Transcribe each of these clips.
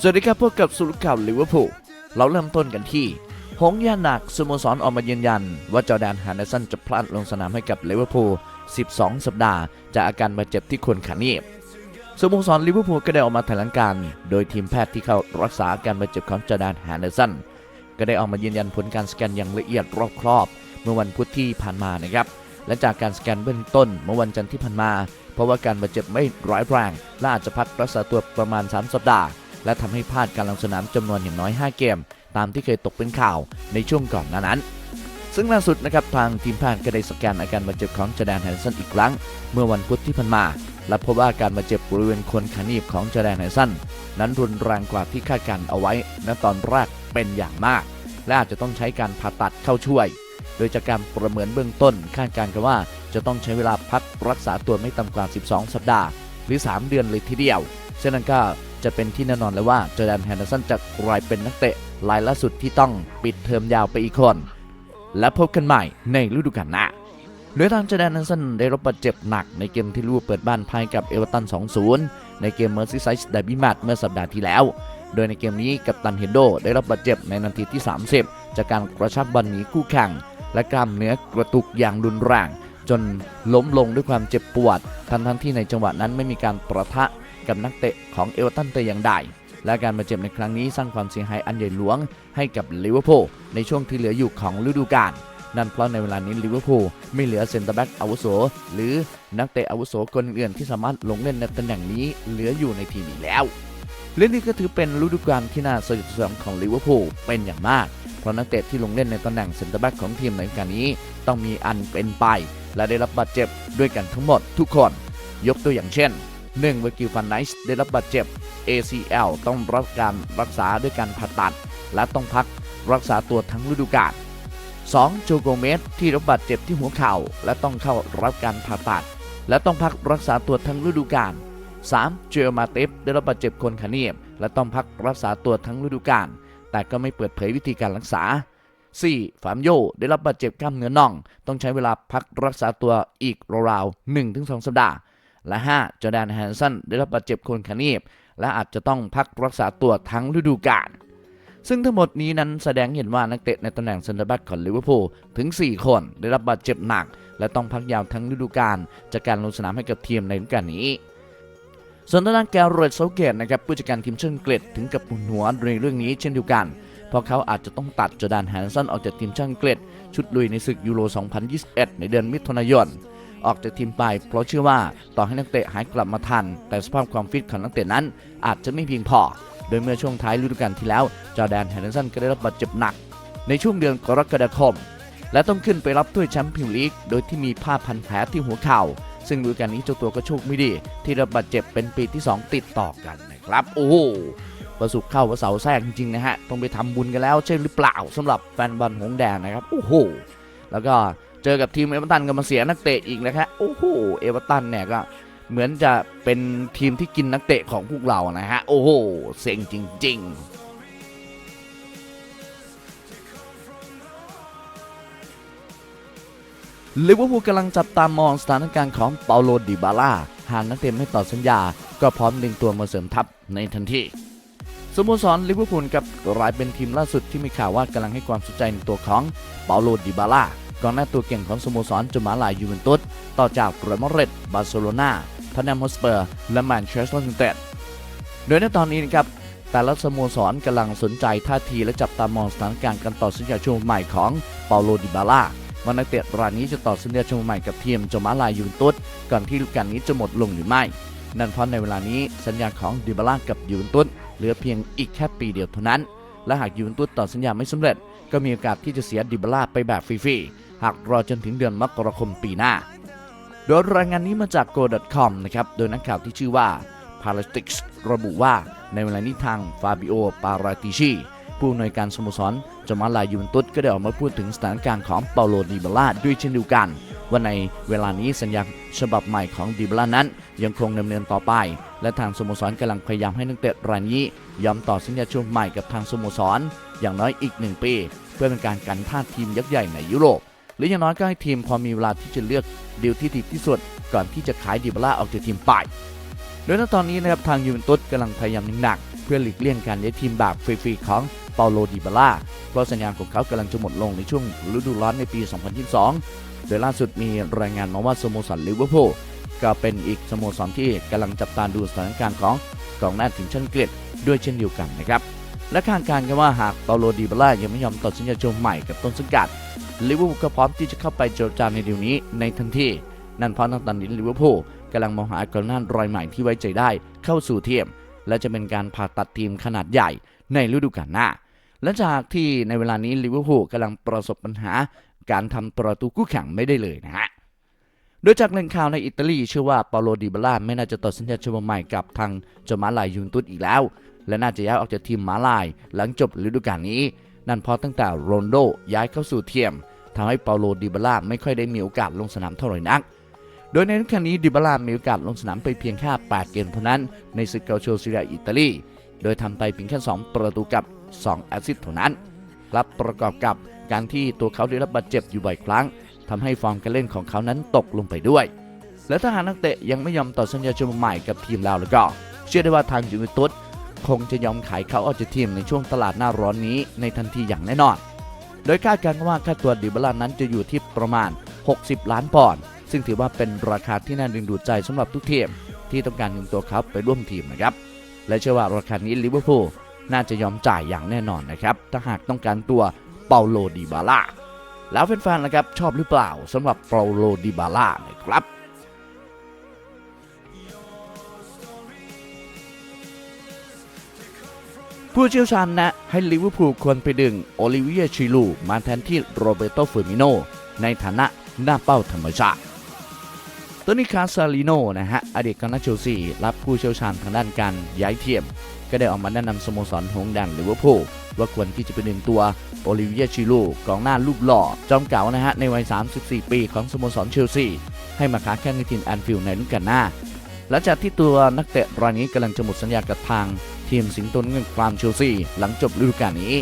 สวัสดีครับพบกับสุรข่าวลิเวอร์พูลเราเริ่มต้นกันที่ หงยาหนักสโมสรออกมายืนยัน ว่าจอแดนฮานเดอร์สันจะพลาดลงสนามให้กับลิเวอร์พูล 12 สัปดาห์ จากอาการบาดเจ็บที่ควรขานีบสโมสรลิเวอร์พูลก็ได้ออกมาแถลงการ โดยทีมแพทย์ที่เข้ารักษาอาการบาดเจ็บของจอแดนฮานเดอร์สันก็ได้ออกมายืนยันผลการสแกนอย่างละเอียดรอบครอบ เมื่อวันพุธที่ผ่านมานะครับและจากการสแกนเบื้องต้นเมื่อวันจันทร์ที่ผ่านมา เพราะว่าการบาดเจ็บไม่ร้ายแรงและอาจจะพักรักษาตัวประมาณ 3 สัปดาห์ และทำให้พลาดการลงสนามจำนวนอย่างน้อย 5 เกม ตามที่เคยตกเป็นข่าวในช่วงก่อนหน้านั้น ซึ่งล่าสุดนะครับทางทีมแพทย์ก็ได้สแกนอาการบาดเจ็บของจแดนแฮนสันอีกครั้ง เมื่อวันพุธที่ผ่านมา และพบว่าการบาดเจ็บบริเวณคนขานีบของจแดนแฮนสันนั้นรุนแรงกว่าที่คาดการเอาไว้ณตอนแรกเป็นอย่างมาก และอาจจะต้องใช้การผ่าตัดเข้าช่วย โดยจากการประเมินเบื้องต้นคาดการณ์กันว่าจะต้องใช้เวลาพักรักษาตัวไม่ต่ำกว่า 12 สัปดาห์ หรือ 3 เดือนเลยทีเดียวเช่นนั้นก็ จะเป็นที่แน่นอนเลยว่าจอแดนแฮนเดอร์สันจะกลายเป็นนักเตะรายล่าสุดที่ต้องปิดเทอมยาวไปอีกคน และพบกันใหม่ในฤดูกาลหน้าโดยทางจอแดนแฮนเดอร์สันได้รับบาดเจ็บหนักในเกมที่ลิเวอร์พูลเปิดบ้านพ่ายกับเอเวอร์ตัน 2-0 ในเกมเมอร์ซีไซส์เดบิมัตเมื่อสัปดาห์ที่แล้ว โดยในเกมนี้กัปตันเฮนโดได้รับบาดเจ็บในนาทีที่ 30 จากการกระชักบอลหนีคู่แข่ง และกล้ามเนื้อกระตุกอย่างรุนแรงจนล้มลงด้วยความเจ็บปวด ทั้งทั้งที่ในจังหวะนั้นไม่มีการประทะ กับนักเตะของเอเวอร์ตันแต่อย่างใดและการบาดเจ็บในครั้งนี้สร้างความเสียหายอันใหญ่หลวงให้กับลิเวอร์พูลในช่วงที่เหลืออยู่ของฤดูกาลนั่นเพราะในเวลานี้ลิเวอร์พูลไม่เหลือเซนเตอร์แบ็กอาวุโสหรือนักเตะอาวุโสคนอื่นที่สามารถลงเล่นในตำแหน่งนี้เหลืออยู่ในทีมนี้แล้วเรื่องนี้ก็ถือเป็นฤดูกาลที่น่าสยดสยองของลิเวอร์พูลเป็นอย่างมาก เพราะนักเตะที่ลงเล่นในตำแหน่งเซนเตอร์แบ็กของทีมในกาลนี้ ต้องมีอันเป็นไป และได้รับบาดเจ็บด้วยกันทั้งหมดทุกคน ยกตัวอย่างเช่น 1เวอร์กิลฟันไนส์ได้รับบาดเจ็บ ACL ต้องรับการรักษาด้วยการผ่าตัด และต้องพักรักษาตัวทั้งฤดูกาล 2. โจโกเมสที่รับบาดเจ็บที่หัวเข่า และต้องเข้ารับการผ่าตัด และต้องพักรักษาตัวทั้งฤดูกาล 3. เจอมาเตฟได้รับบาดเจ็บคนขนีบและต้องพักรักษาตัวทั้งฤดูกาลแต่ก็ไม่เปิดเผยวิธีการรักษา 4. ฟามโยได้รับบาดเจ็บกล้ามเนื้อน่อง ต้องใช้เวลาพักรักษาตัวอีกราวๆ1-2 สัปดาห์ และ 5. จอร์แดนแฮนสันได้รับบาดเจ็บคนขานีบ และอาจจะต้องพักรักษาตัวทั้งฤดูกาลซึ่งทั้งหมดนี้นั้นแสดงเห็นว่านักเตะในตำแหน่งเซนเตอร์แบ็กของลิเวอร์พูลถึง 4 คนได้รับบาดเจ็บหนัก และต้องพักยาวทั้งฤดูกาลจากการลงสนามให้กับทีมในฤดูกาลนี้ส่วนด้านแกเรตเซาเกตนะครับผู้จัดการทีมเชิงเกรดถึงกับปวดหัวในเรื่องนี้เช่นเดียวกัน เพราะเขาอาจจะต้องตัดจอร์แดนแฮนสันออกจากทีมช่างเกรดชุดลุยในศึกยูโร 2021 ในเดือนมิถุนายน ออกจากทีมไป เพราะเชื่อว่าต่อให้นักเตะหายกลับมาทัน แต่สภาพความฟิตของนักเตะนั้น อาจจะไม่เพียงพอ โดยเมื่อช่วงท้ายฤดูกาลที่แล้ว จอแดนแฮนเดอร์สันก็ได้รับบาดเจ็บหนัก ในช่วงเดือนกรกฎาคม และต้องขึ้นไปรับถ้วยแชมป์พรีเมียร์ลีกโดยที่มีผ้าพันแผลที่หัวเข่าซึ่งฤดูกาลนี้เจ้าตัวก็โชคไม่ดี ที่รับบาดเจ็บเป็นปีที่ 2 ติดต่อกันนะครับ โอ้โหประสบเข้าว่าเสาแทรกจริงๆนะฮะ ต้องไปทำบุญกันแล้วใช่หรือเปล่าสำหรับแฟนบอลหงแดงนะครับ โอ้โห แล้วก็เจอกับทีมเอเวอร์ตันก็มาเสียนักเตะอีกนะครับโอ้โหเอเวอร์ตันเนี่ยก็เหมือนจะเป็นทีมที่กินนักเตะของพวกเรานะฮะ โอ้โหเซ็งจริง ๆลิเวอร์พูลกำลังจับตามองสถานการณ์ของเปาโลดิบาล่าหากนักเตะไม่ต่อสัญญา ก็พร้อมดึงตัวมาเสริมทัพในทันทีสโมสรลิเวอร์พูลกับรายเป็นทีมล่าสุดที่มีข่าวว่ากำลังให้ความสนใจในตัวของเปาโลดิบาล่า กองหน้าตัวเก่งของสโมสรจะมาลายยูเวนตุสต่อจากเรอัลมาดริดบาร์เซโลนาทอนแนมฮอสเปอร์ และแมนเชสเตอร์ยูไนเต็ดโดยในตอนนี้นะครับแต่ละสโมสรกำลังสนใจท่าทีและจับตามองสถานการณ์การต่อสัญญาช่วงใหม่ของเปาโลดิบาล่าว่านักเตะรายนี้จะต่อสัญญาช่วงใหม่กับทีมจมาลายยูเวนตุสก่อนที่ฤดูกาลนี้จะหมดลงหรือไม่ นั่นเพราะในเวลานี้สัญญาของดิบาล่ากับยูเวนตุสเหลือเพียงอีกแค่ปีเดียวเท่านั้น และหากยูเวนตุสต่อสัญญาไม่สำเร็จ ก็มีโอกาสที่จะเสียดิบาล่าไปแบบฟรีๆ หากรอจนถึงเดือนมกราคมปีหน้า โดยรายงานนี้มาจาก go.com นะครับ โดยนักข่าวที่ชื่อว่า p a l a s t i c s ระบุว่าในเวลานี้ทางฟาบิโอ ปาราติชีผู้อำนวยการสโมสรจมาลายูเวนตุสก็ได้ออกมาพูดถึงสถานการณ์ของเปาโลดิบลาด้วยเช่นเดียวกัน ว่าในเวลานี้สัญญาฉบับใหม่ของดิบลานั้น ยังคงดำเนินต่อไป และทางสโมสรกำลังพยายามให้นักเตะรายนี้ยอมต่อสัญญาช่วงใหม่กับทางสโมสร อย่างน้อยอีกหนึ่งปี เพื่อเป็นการกันท่าทีมยักษ์ใหญ่ในยุโรป หรืออย่างน้อยก็ให้ทีมพอมีเวลาที่จะเลือกดีลที่ดีที่สุดก่อนที่จะขายดิบล่าออกจากทีมไป โดยณตอนนี้นะครับทางยูเวนตุสกำลังพยายามหนัก เพื่อหลีกเลี่ยงการย้ายทีมแบบฟรีๆของเปาโลดิบล่าเพราะสัญญาของเขากำลังจะหมดลงในช่วงฤดูร้อนในปี 2022 โดยล่าสุดมีรายงานมาว่าสโมสรลิเวอร์พูลก็เป็นอีกสโมสรที่กำลังจับตาดูสถานการณ์ของกองหน้าทีมชาติอังกฤษด้วยเช่นเดียวกันนะครับและคาดการณ์กันว่าหากเปาโลดิบล่ายังไม่ยอมต่อสัญญาโจมใหม่กับต้นสังกัด ลิเวอร์พูลก็พร้อมที่จะเข้าไปเจรจาในเดี๋ยวนี้ในทันทีนั่นเพราะณตอนนี้ลิเวอร์พูลกำลังมองหากองหน้ารอยใหม่ที่ไว้ใจได้เข้าสู่ทีม และจะเป็นการผ่าตัดทีมขนาดใหญ่ในฤดูกาลหน้าและจากที่ในเวลานี้ลิเวอร์พูลกำลังประสบปัญหา การทำประตูคู่แข่งไม่ได้เลยนะฮะโดยจากแหล่งข่าวในอิตาลีเชื่อว่าเปาโลดิบาล่าไม่น่าจะต่อสัญญาฉบับใหม่กับทางจมาลายยูนตุสอีกแล้ว และน่าจะย้ายออกจากทีมมาลายหลังจบฤดูกาลนี้ นั่นเพราะตั้งแต่โรนโดย้ายเข้าสู่เทียมทำให้เปาโลดิบาล่าไม่ค่อยได้มีโอกาสลงสนามเท่าไหร่นัก โดยในฤดูกาลนี้ดิบาล่ามีโอกาสลงสนามไปเพียงแค่ 8 เกมเท่านั้นในศึกเกาโชซีเรียอิตาลี โดยทำไปเพียงแค่ 2 ประตูกับ 2 แอสซิสต์เท่านั้นรับประกอบกับการที่ตัวเขาได้รับบาดเจ็บอยู่บ่อยครั้งทำให้ฟอร์มการเล่นของเขานั้นตกลงไปด้วย และถ้าหากนักเตะยังไม่ยอมต่อสัญญาฉบับใหม่กับทีมเราแล้วก็ เชื่อได้ว่าทางยูเวนตุส คงจะยอมขายเขาออกจากทีมในช่วงตลาดหน้าร้อนนี้ในทันทีอย่างแน่นอน โดยคาดการณ์ว่าค่าตัวดิบาลานั้นจะอยู่ที่ประมาณ 60 ล้านปอนด์ซึ่งถือว่าเป็นราคาที่น่าดึงดูดใจสำหรับทุกทีมที่ต้องการดึงตัวเขาไปร่วมทีมนะครับ และเชื่อว่าราคานี้ลิเวอร์พูลน่าจะยอมจ่ายอย่างแน่นอนนะครับถ้าหากต้องการตัวเปาโลดิบาล่าแล้วแฟนๆนะครับชอบหรือเปล่าสำหรับเปาโลดิบาล่านะครับ ผู้เชี่ยวชาญแนะให้ลิเวอร์พูลควรไปดึงโอลิเวียชิลูมาแทนที่โรเบโตเฟอร์มิโนในฐานะหน้าเป้าธรรมชาติตัวนี้คาซาลิโนนะฮะอดีตกองหน้าเชลซีรับผู้เชี่ยวชาญทางด้านการย้ายเทียม ก็ได้ออกมาแนะนำสโมสรหงส์แดงลิเวอร์พูลว่าควรที่จะไปดึงตัวโอลิเวียชิลูกองหน้ารูปหล่อ จอมเก่านะฮะ ในวัย 34 ปีของสโมสรเชลซี ให้มาค้าแข่งในทีมแอนฟิลด์ในฤดูกาลหน้า หลังจากที่ตัวนักเตะรายนี้กำลังจะหมดสัญญากับทาง ทีมสิงโตเงินกรามเชลซีหลังจบฤดูกาลนี้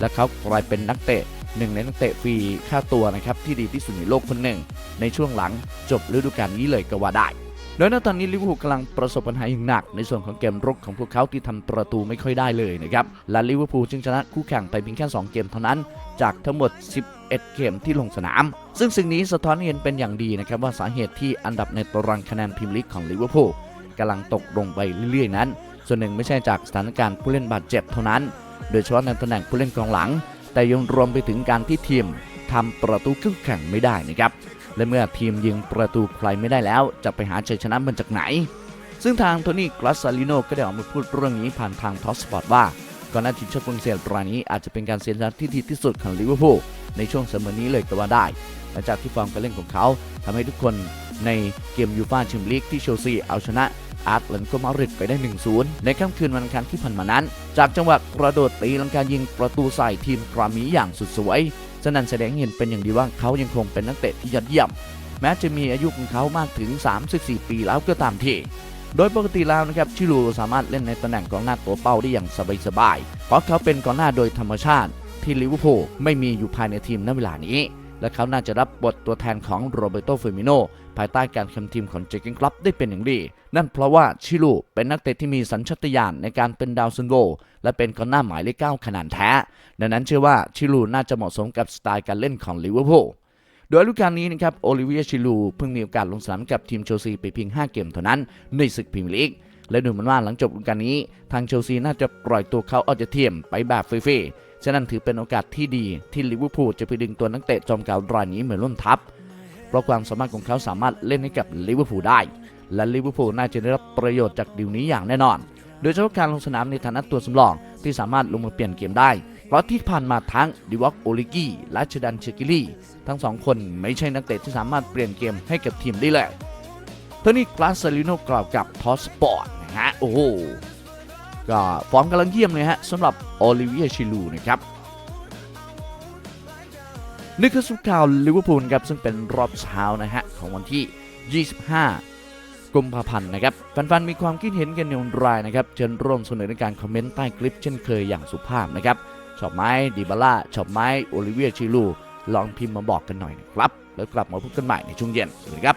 และเขากลายเป็นนักเตะหนึ่งในนักเตะฟรีค่าตัวนะครับที่ดีที่สุดในโลกคนหนึ่ง ในช่วงหลังจบฤดูกาลนี้เลยก็ว่าได้โดยณตอนนี้ลิเวอร์พูลกำลังประสบปัญหาอย่างหนัก ในส่วนของเกมรุกของพวกเขาที่ทำประตูไม่ค่อยได้เลยนะครับ และลิเวอร์พูลจึงชนะคู่แข่งไปเพียงแค่ 2 เกมเท่านั้น จากทั้งหมด 11 เกมที่ลงสนาม ซึ่งสิ่งนี้สะท้อนเห็นเป็นอย่างดีนะครับว่าสาเหตุที่อันดับในตารางคะแนนพรีเมียร์ลีกของลิเวอร์พูลกำลังตกลงไปเรื่อยๆนั้น ส่วนหนึ่งไม่ใช่จากสถานการณ์ผู้เล่นบาดเจ็บเท่านั้น โดยเฉพาะในตำแหน่งผู้เล่นกองหลัง แต่ยังรวมไปถึงการที่ทีมทำประตูคู่แข่งไม่ได้นะครับ และเมื่อทีมยิงประตูใครไม่ได้แล้ว จะไปหาชัยชนะมันจากไหน ซึ่งทางโทนี่กราซาลิโนก็ได้ออกมาพูดเรื่องนี้ผ่านทางทอสปอร์ตว่าก่อนหน้าทีมชาติฝรั่งเศสรายนี้อาจจะเป็นการเสียชนะที่ดีที่สุดของลิเวอร์พูลในช่วงเสมอนี้เลยก็ว่าได้ หลังจากที่ฟอร์มการเล่นของเขาทำให้ทุกคนในเกมยูฟ่าแชมเปี้ยนลีกที่เชลซีเอาชนะ อาร์ตเลนโกมาริดไปได้ 1-0 ในค่ำคืนวันอังคารที่ผ่านมานั้น จากจังหวะกระโดดตีลังการยิงประตูใส่ทีมกรามีอย่างสุดสวยฉะนั้นแสดงเห็นเป็นอย่างดีว่าเขายังคงเป็นนักเตะที่ยอดเยี่ยม แม้จะมีอายุของเขามากถึง 34 ปีแล้วก็ตามทีโดยปกติแล้วนะครับชิลูสามารถเล่นในตำแหน่งกองหน้าตัวเป้าได้อย่างสบายๆเพราะเขาเป็นกองหน้าโดยธรรมชาติ ที่ลิเวอร์พูลไม่มีอยู่ภายในทีมณเวลานี้ และเขาน่าจะรับบทตัวแทนของโรเบโตเฟอร์มิโน ภายใต้การคุมทีมของเจเกนคลับได้เป็นอย่างดี นั่นเพราะว่าชิลูเป็นนักเตะที่มีสัญชาตญาณในการเป็นดาวซันโก และเป็นกองหน้าหมายเลขเก้าขนาดแท้ ดังนั้นเชื่อว่าชิลูน่าจะเหมาะสมกับสไตล์การเล่นของลิเวอร์พูลโดยฤดูกาลนี้นะครับโอลิเวียชิลูเพิ่งมีโอกาสลงสนามกับทีมเชลซีไปเพียง 5 เกมเท่านั้นในศึกพรีเมียร์ลีกและดูเหมือนว่าหลังจบฤดูกาลนี้ ทางเชลซีน่าจะปล่อยตัวเขาออกจากทีมไปแบบฟรีๆฉะนั้นถือเป็นโอกาสที่ดีที่ลิเวอร์พูลจะไปดึงตัวนักเตะจอมเก่ารายนี้มือนร่วมทัพ เพราะความสามารถของเขาสามารถเล่นให้กับลิเวอร์พูลได้ และลิเวอร์พูลน่าจะได้รับประโยชน์จากดีลนี้อย่างแน่นอน โดยเฉพาะการลงสนามในฐานะตัวสำรองที่สามารถลงมาเปลี่ยนเกมได้ เพราะที่ผ่านมาทั้งดิวอกโอลิกี้และชดันเชกิลี่ทั้งสองคนไม่ใช่นักเตะที่สามารถเปลี่ยนเกมให้กับทีมได้เลยโทนี่กลาสซาลิโนกล่าวกับทอสปอร์ตนะฮะโอ้โหก็ฟอร์มกำลังเยี่ยมเลยฮะสำหรับโอลิเวียชิลูนะครับ นี่คือสุดข่าวลิเวอร์พูลครับซึ่งเป็นรอบเช้านะฮะของวันที่ 25 กุมภาพันธ์นะครับแฟนๆมีความคิดเห็นกันอย่างไรนะครับเชิญร่วมเสนอในการคอมเมนต์ใต้คลิปเช่นเคยอย่างสุภาพนะครับชอบไหมดิบาร่าชอบไหมโอลิเวียชิลูลองพิมพ์มาบอกกันหน่อยนะครับแล้วกลับมาพบกันใหม่ในช่วงเย็นสวัสดีครับ